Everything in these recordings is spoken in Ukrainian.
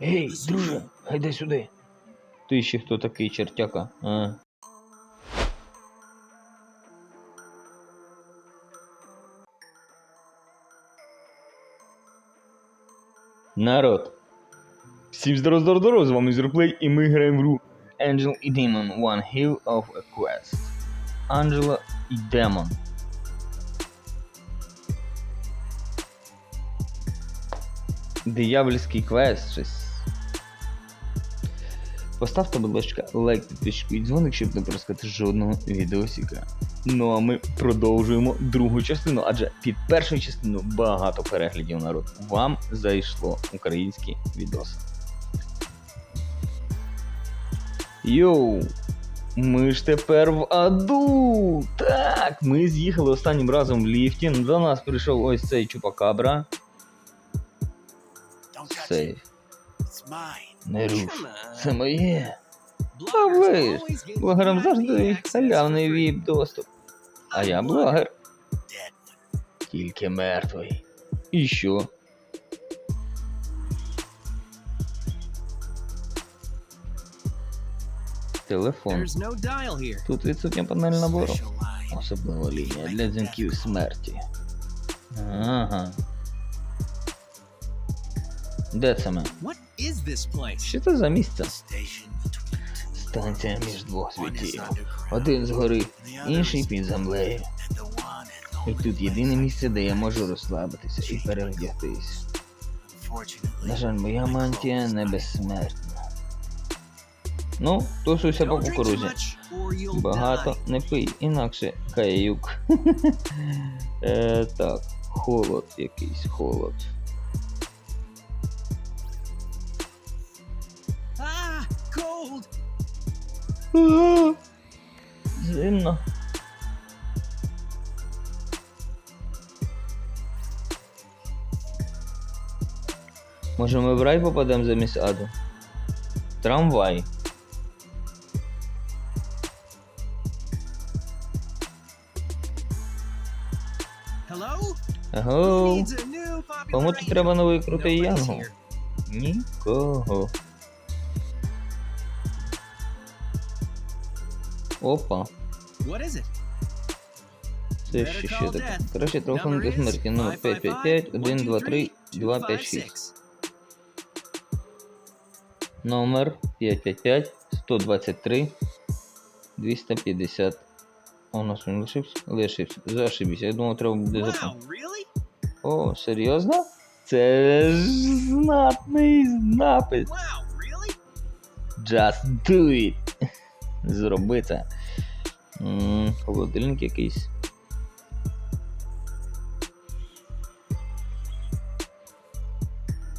Гей, друже, гайдай сюди. Ти ще хто такий чертяка? А? Народ. Всім здоров, здоров, здоров, з вами Зірплей, і ми граємо в гру Angel і Demon One Hill of a Quest. Анджела і Демон. Диявольський квест щось. Поставте, будь ласка, лайк, підписчику і дзвоник, щоб не пропускати жодного відеосіка. Ну а ми продовжуємо другу частину, адже під першу частину багато переглядів народ. Вам зайшло українські відоси. Йоу! Ми ж тепер в аду! Так, ми з'їхали останнім разом в ліфті. До нас прийшов ось цей чупакабра. Сейф. Не руш. Це моє. Ж, блогерам завжди халявний віп доступ. А я блогер. Тільки мертвий. І що? Телефон. Тут відсутня панель набору. Особлива лінія для дзвінків смерті. Ага. Де це ми? Що це за місце? Станція між двох світів. Один згори, інший під землею. І тут єдине місце, де я можу розслабитися і перевдягтись. На жаль, моя мантія не безсмертна. Ну, тусуйся по кукурузі. Багато не пий, інакше каюк. е, так, холод якийсь, холод. Зимно. Може ми в рай попадемо замість аду? Трамвай. Аго. Кому тут треба новий крутий янгол? Нікого. Опа. Це ще що таке? Краще телефон до смерті номер 555 123 256. Номер 555 123 250. А у нас він лишився? Лишився. Зашибіся. Я думав, треба буде запам. О, серйозно? Це ж знатний напис. Just do it. Зроби це. М, Холодильник якийсь.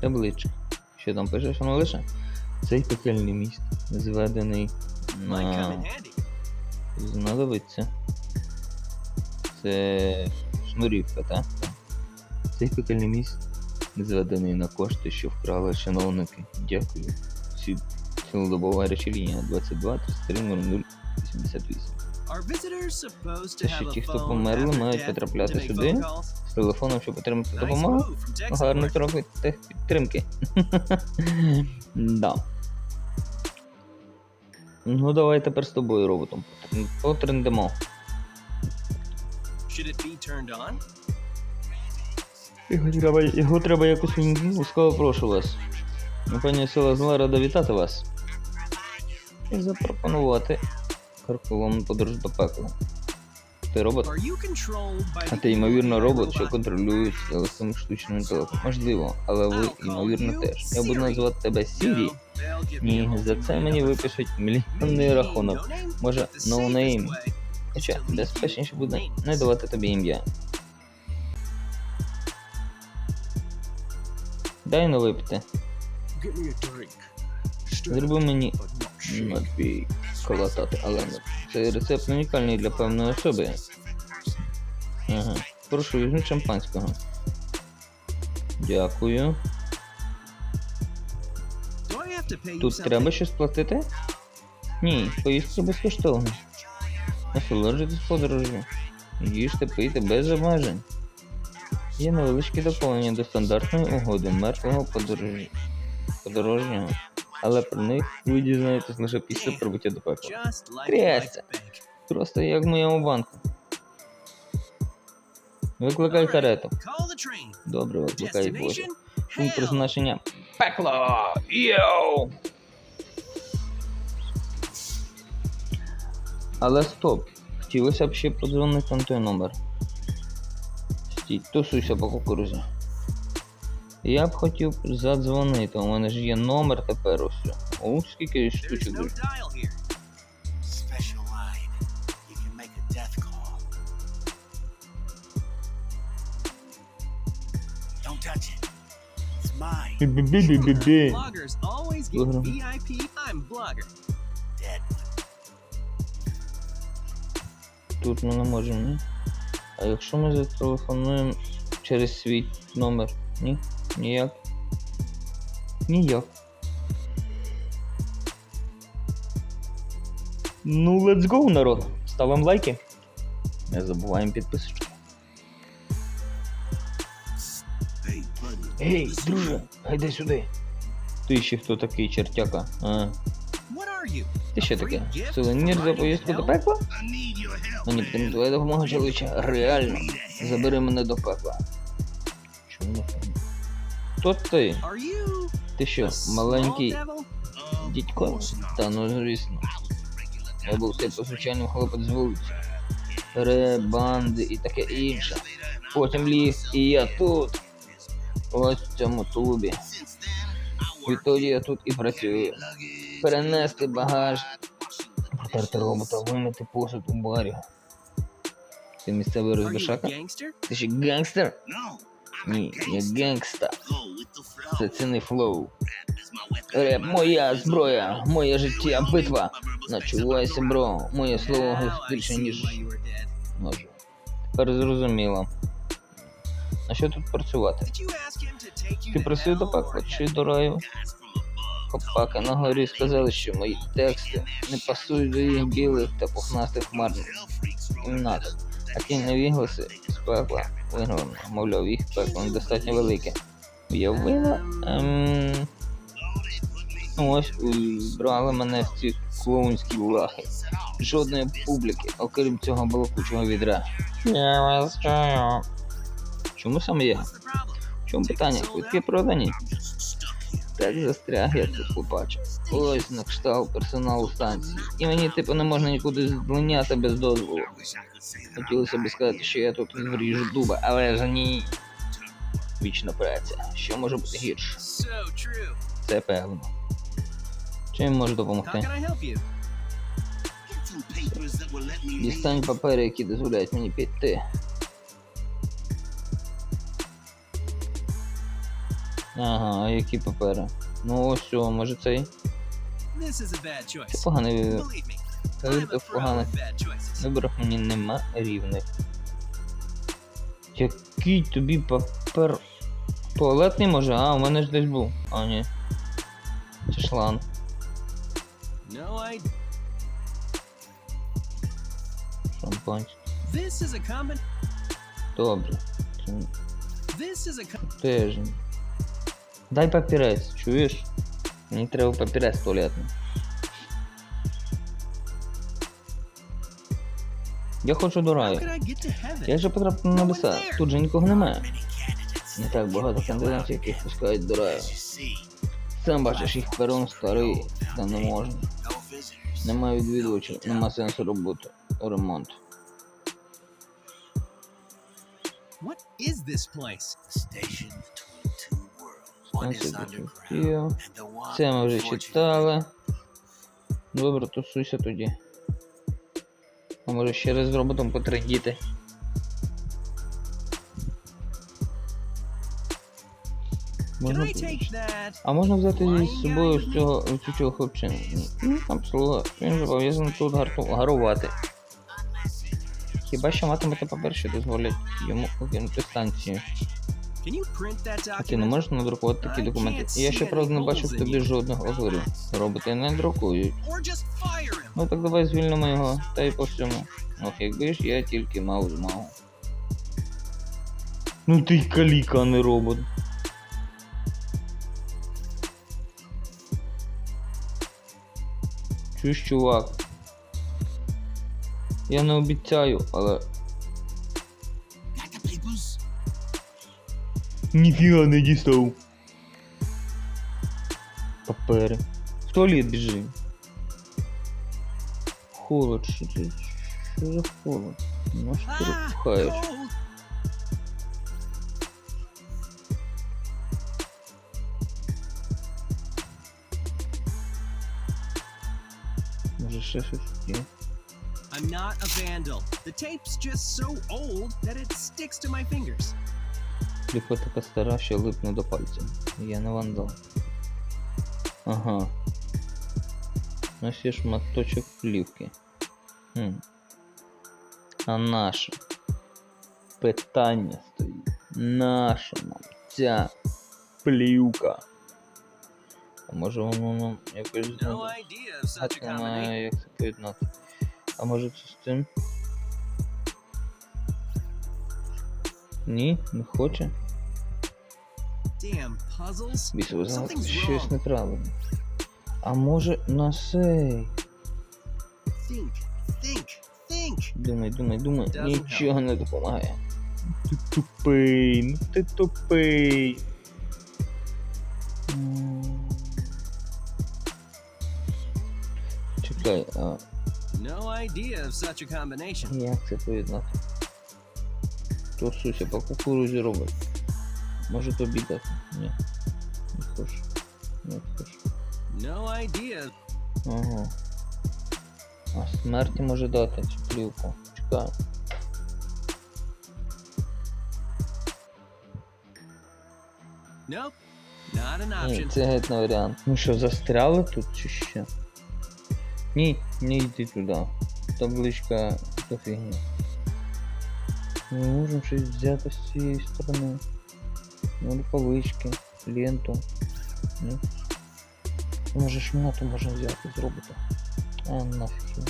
Табличка. Що там пишеш, воно лише? Цей пекельний міст зведений на знадобиться. Це шнурівка, так? Цей пекельний міст зведений на кошти, що вкрали чиновники. Дякую. Цілодобова гаряча лінія 22 33 00 88. Ще ті, хто померли, мають потрапляти сюди? З телефоном, щоб отримати допомогу. Гарний трохи техпідтримки. да. Ну давай тепер з тобою роботом. Потрендемо. Його треба, його треба якось. Ласкаво прошу вас. Ну, Пані сила зла рада вітати вас. І запропонувати карколомну подорож до пекла. Ти робот? А ти, ймовірно, робот, що контролює телефон штучним інтелектом. Можливо, але ви, ймовірно, теж. Я буду називати тебе Сірі. Ні, за це мені випишуть мільйонний рахунок. Може, name. Хоча безпечніше буде не давати тобі ім'я. Дай ну випити. Зроби мені напій колотати, але не. Цей рецепт унікальний для певної особи. Ага. Прошу, візьміть шампанського. Дякую. Тут треба щось платити? Ні, поїздка безкоштовна. Насолоджуйтесь подорожю. Їжте, пийте без обмежень. Є невеличке доповнення до стандартної угоди мертвого подорожі. подорожнього, але про них ви дізнаєтесь лише після прибуття до пекла. Трясся. Просто як в моєму банку. Викликай карету. Добре, викликай Боже. Пункт призначення пекло! Йоу! Але стоп. Хотілося б ще подзвонити на той номер. Стій, тусуйся по кукурузі. Я б хотів задзвонити, у мене ж є номер тепер ось. О, скільки штучок. no. Тут ми не можемо, ні? А якщо ми зателефонуємо через свій номер? Ні? Ніяк. Ніяк. Ну, let's go, народ. Ставимо лайки. Не забуваємо buddy. Ей, друже, гайдай сюди. Ти ще хто такий чертяка? А, ти що таке? Сувенір за поїздку до пекла? Мені потрібна твоя допомога, чоловіче. Реально. Забери мене до пекла. Чому не? Хто ти? Ти що, маленький дідько? Та ну звісно. Я був типу звичайний хлопець з вулиці. Ре, банди і таке інше. Потім ліг, і я тут. Ось в цьому тубі. Відтоді я тут і працюю. Перенести багаж, протерти робота, вимити посуд у барі. Ти місцевий розбишака? Ти ще гангстер? Ні, я гангста. Це цінний флоу. Реп моя зброя, моє життя, битва. Начувайся, бро. Моє слово більше, ніж може. Тепер зрозуміло. А що тут працювати? Ти просив до пекла чи до раю? Хопаки на горі сказали, що мої тексти не пасують до їх білих та пухнастих хмарних кімнаток. А ті невігласи з пекла вигнали, мовляв, їх пекло достатньо велике. Уявила? Ем... Ну ось брали мене в ці клоунські лахи. Жодної публіки, окрім цього балакучого відра. Я вас чую. Чому саме я? В чому питання? Квитки продані? Так застряг я тут побачив. Ось на кшталт персоналу станції. І мені типу не можна нікуди злиняти без дозволу. Хотілося б сказати, що я тут вріжу дуба, але ж ні. Вічна праця. Що може бути гірше? Це певно. Чим можу допомогти? Дістань папери, які дозволяють мені піти. Ага, а які папери? Ну ось о, може цей? Це поганий bad choices. Виборах мені нема рівних. Який тобі папер. Туалетний може? А, у мене ж десь був. А, ні. Це шланг. No, I. Шампанське. This is a common. Добре. This is a. Ні. Дай папірець, чуєш? Мені треба папірець туалетний. Я хочу до раю. Як же потрапити на небеса? Тут же нікого немає. Не так багато кандидатів, яких пускають до раю. Сам бачиш, їх перон старий, та не можна. Немає відвідувачів, нема сенсу роботи. Ремонт. What is this place? Станція почуттів. Це ми вже читали. Добре, тусуйся тоді. А може ще раз з роботом потрендіти. Можна? А можна взяти з собою з цього з цього хлопчину? Ну, Абсолютно. Він зобов'язаний тут гарувати. Хіба що матимете папер, що дозволять йому покинути станцію. А ти не можеш надрукувати такі документи? Я ще правда не бачив тобі жодного озорів. Роботи не друкують. Ну так давай звільнимо його, та й по всьому. Ох, якби ж я тільки мав змагу. Ну ти каліка, а не робот. Чуєш, чувак. Я не обіцяю, але Ніфіга не дістав. Папери. В туалет біжи. Холод, що це? Що за холод? Ну що ти Ah, пхаєш? cold. Може ще щось є? I'm not a vandal. The tape's just so old that it sticks to my fingers. Ліпа така стара, що липне до пальця. Я не вандал. Ага. Нас є шматочок плівки. Хм. А наша. Питання стоїть. Наша нам ця плівка. А може воно нам якось No знову. idea of such a Так як це поєднати. А може це з цим? Ні, не хоче. Бісово зараз щось неправильно. А може на сей? Думай, думай, думай. Нічого не допомагає. Ти тупий, ну ти тупий. Чекай, а No idea of such a combination. як це поєднати? То Суся по кукурузі робить. Може тобі дати? Ні. Не хочу. Не хочу. No idea. Ага. А смерті може дати цю плівку. Nope. Not an Ні, це геть не варіант. Ну що, застряли тут чи що? Ні, не йди туди. Табличка то фігня. Можемо щось взяти з цієї сторони. Ну, рукавички, ленту. Ні. Може шмоту можна взяти, зробити. А нафіг.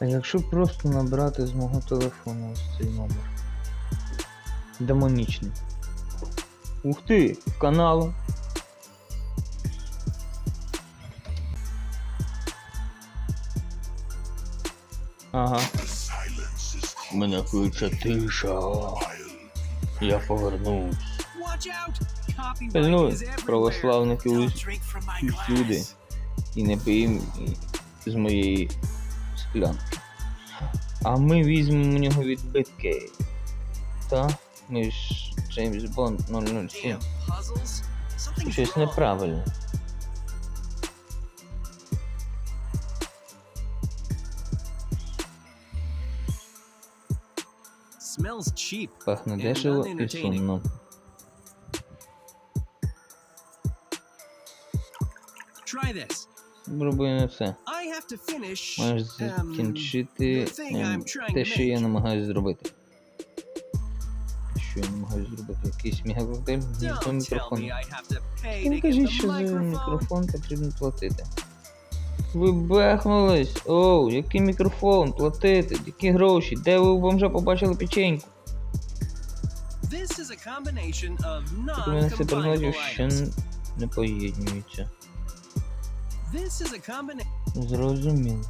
А якщо просто набрати з мого телефону ось цей номер? Демонічний. Ух ти, канал. Ага. Мене кличе тиша. Я повернусь. Пильнуй, my усюди. І не пий з моєї склянки. А ми візьмемо у нього відбитки. Та? Ми ж Джеймс Бонд 007. Damn Щось неправильно. Пахне дешево і сумно. Не все. Маєш um, закінчити ем, те, що я make. намагаюсь зробити. Що я намагаюсь зробити? Якийсь tell мікрофон. не кажіть, що за мікрофон потрібно платити. Ви бехнулись! Оу, який мікрофон? Платити? Які гроші? Де ви бомжа побачили печеньку? Тут у мене non-combinable предметів, що не combination. Зрозуміло.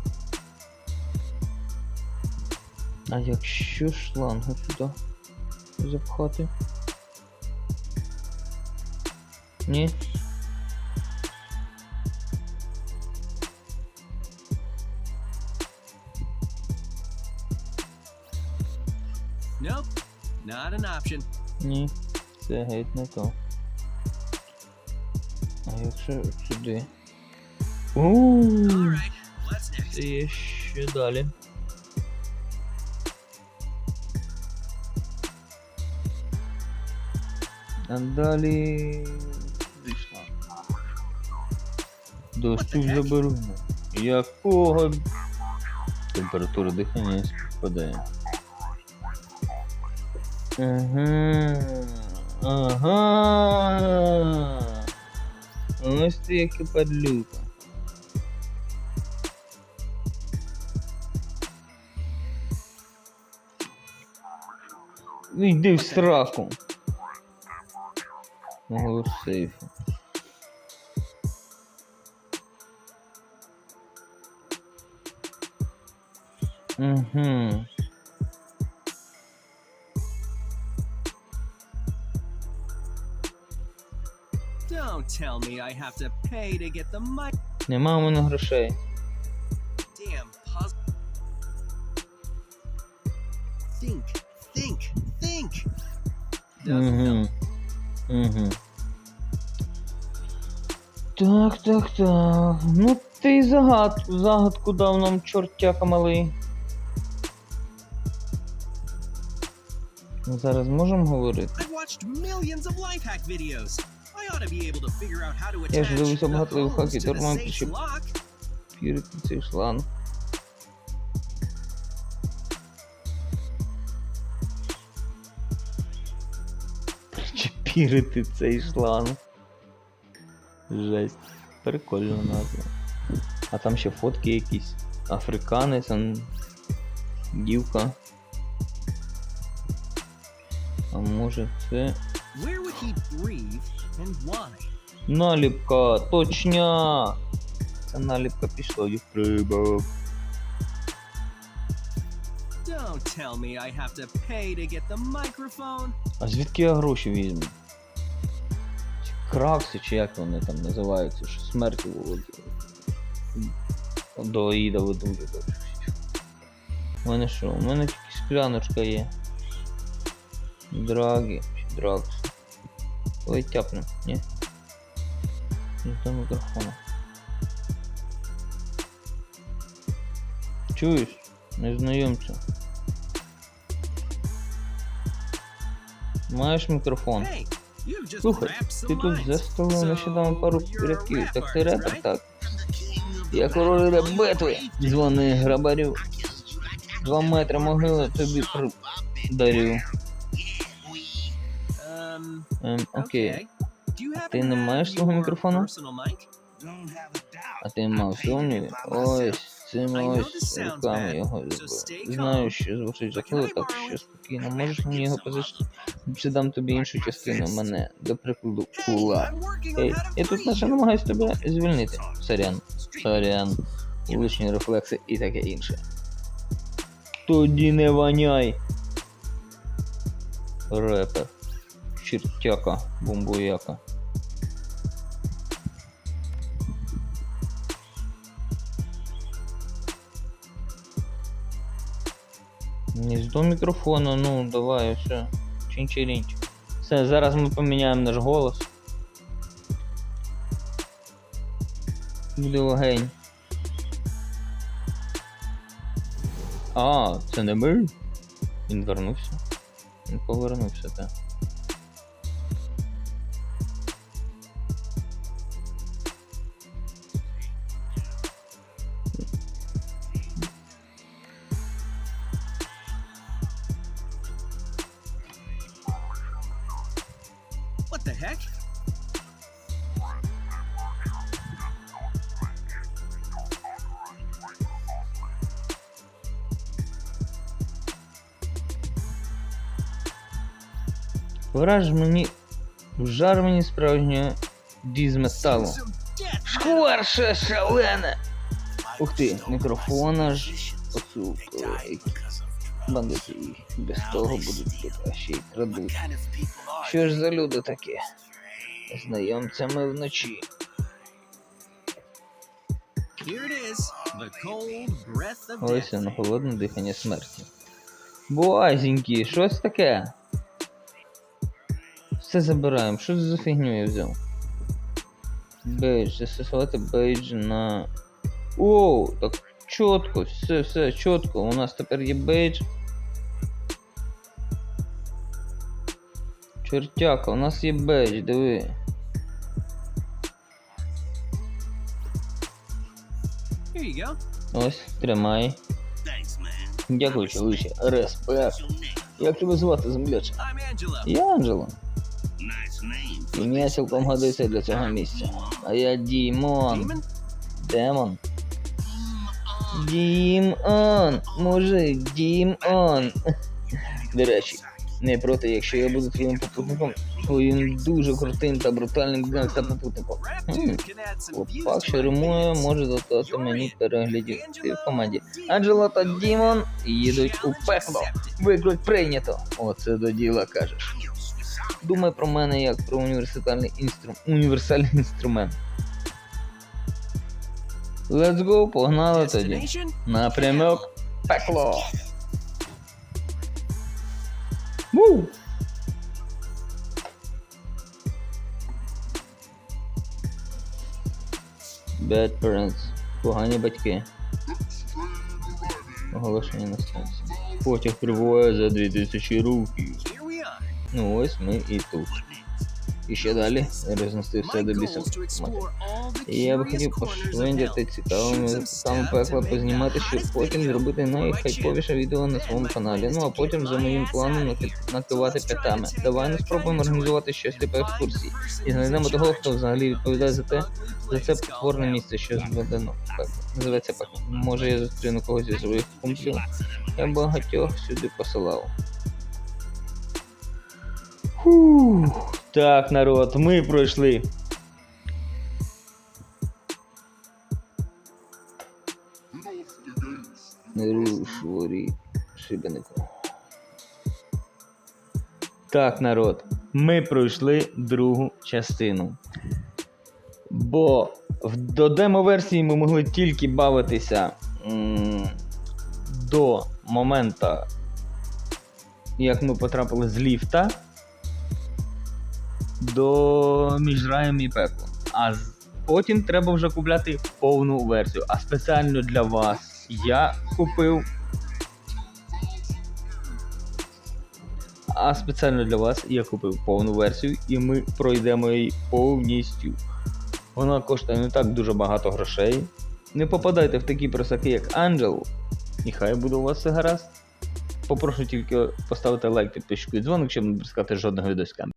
А якщо шлангу сюди запхати? Ні? Not an option. Ні. Це геть не то. А якщо сюди? Ууу, це є ще далі. А далі. Вийшла. Heck? заборонено. Якого температура дихання співпадає? Ага. Ага. Ось ти яка падлюка. Ну йди в страху. Мого сейфу. Угу. Don't tell me I have to pay to get the mic. Нема у мене грошей. Damn puzzle. Think, think, think. Угу. Угу. Так, так, так. Ну ти загадку, загадку дав нам чортяка малий. Ну, Зараз можемо говорити? I've watched millions of life hack videos. Я ж дивився багато лайфхаків, пишіть. lock. Пірити цей шланг. Причепірити цей шланг. Жесть. Прикольна назва. А там ще фотки якісь. Африканець, он... дівка. А може це. Where would he breathe? Наліпка, точня! Це наліпка пішла в прибав. Don't tell me I have to pay to get the microphone. А звідки я гроші візьму? Ці Кракси, чи як вони там називаються, що смерть до Аїда ведуть. У мене що? У мене тільки скляночка є. Драги, чи дракс. Ой, тяпну, ні. Не до мікрофона. Чуєш? Незнайомця. Маєш мікрофон? Hey, you've just Слухай, ти тут заставив нещодавно пару рядків. Так ти репер, так. Я король реп битви. Дзвони грабарю. Два метри могили тобі дарю. Um, Ем, окей. Ти не маєш свого мікрофона? А ти мав сумніви? Ось цими ось руками його Знаю, що звучить жахливо, так що спокійно. Можеш мені його позичити? Чи дам тобі іншу частину мене, до прикладу, кула. Ей, я тут наче you. намагаюсь тебе звільнити. Сорян. Сорян. Лишні рефлекси і таке інше. Тоді не ваняй. Репер. Чертяка, бомбояка. Гніздо мікрофона, ну давай, все. Чинчерінч. Все, зараз ми поміняємо наш голос. Буде легень. А, це не ми? Він вернувся. Він повернувся, так. Враж мені. Вжар мені справжнього дізметалу. Шкварше шалене! Ух ти, мікрофона ж drugs. Бандити їх без того будуть тут, а ще й крадуть. Що ж за люди такі? Знайомцями вночі. Ось воно, холодне дихання смерті. Буазінькі, щось таке. Все забираємо. Що це за фігню я взяв? Бейдж, застосувати бейдж на. Оу, так чітко, все, все, чітко. У нас тепер є бейдж. Чортяка, у нас є бейдж, диви. Ось, тримай. Дякую, чоловіче. Респект. Як тебе звати, земляче? Я Анджело. Name. Ім'я цілком годиться для цього місця. А я Дімон. Демон. Дімон. Мужик, Дімон. До речі, Не проти, якщо я буду твоїм попутником, твоїм дуже крутим та брутальним гангста попутником. Хлопак, що римує, може додати мені переглядів. Ти в команді. Анджела та Дімон їдуть у пекло. Виклик прийнято. Оце до діла кажеш. Думай про мене як про універсальний інструмент. Універсальний інструмент. Let's go, погнали тоді. Напрямок пекло. Ву! Bad parents. Погані батьки. Оголошення на станції. Потяг прибуває за 2000 років. Ну ось ми і тут. І ще далі рознести все до біса. І я би хотів пошвендяти цікавими stuff пекла, познімати, щоб потім зробити найхайповіше відео на своєму каналі. Ну а потім за моїм планом накивати п'ятами. Давай не спробуємо організувати щось типу екскурсії. І знайдемо того, хто взагалі відповідає за те, за це потворне місце, що зведено. Називається пекло. Може я зустріну когось зі своїх кумплів. Я багатьох сюди посилав. Фух. Так, народ, ми пройшли. Не руш, ворі, шибенику. Так, народ, ми пройшли другу частину. Бо в, до демо-версії ми могли тільки бавитися м, до моменту, як ми потрапили з ліфта до між раєм і пеклом. А потім треба вже купляти повну версію. А спеціально для вас я купив. А спеціально для вас я купив повну версію, і ми пройдемо її повністю. Вона коштує не так дуже багато грошей. Не попадайте в такі просаки, як Анджел. І хай буде у вас все гаразд. Попрошу тільки поставити лайк, підписчику і дзвоник, щоб не пропускати жодного відеоска.